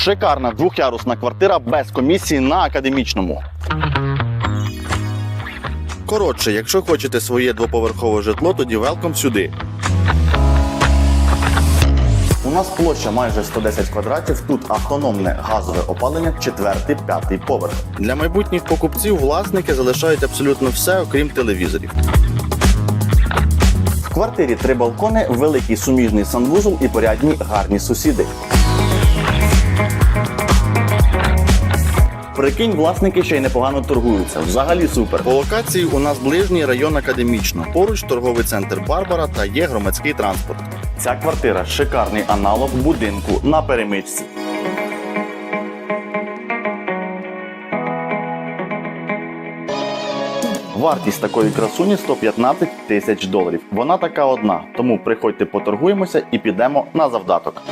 Шикарна двохярусна квартира без комісії на академічному. Коротше, якщо хочете своє двоповерхове житло, тоді велком сюди. У нас площа майже 110 квадратів. Тут автономне газове опалення, четвертий, п'ятий поверх. Для майбутніх покупців власники залишають абсолютно все, окрім телевізорів. В квартирі три балкони, великий суміжний санвузол і порядні гарні сусіди. Прикинь, власники ще й непогано торгуються. Взагалі супер. По локації у нас ближній район академічно. Поруч торговий центр Барбара та є громадський транспорт. Ця квартира шикарний аналог будинку на перемичці. Вартість такої красуні 115 тисяч доларів. Вона така одна, тому приходьте поторгуємося і підемо на завдаток.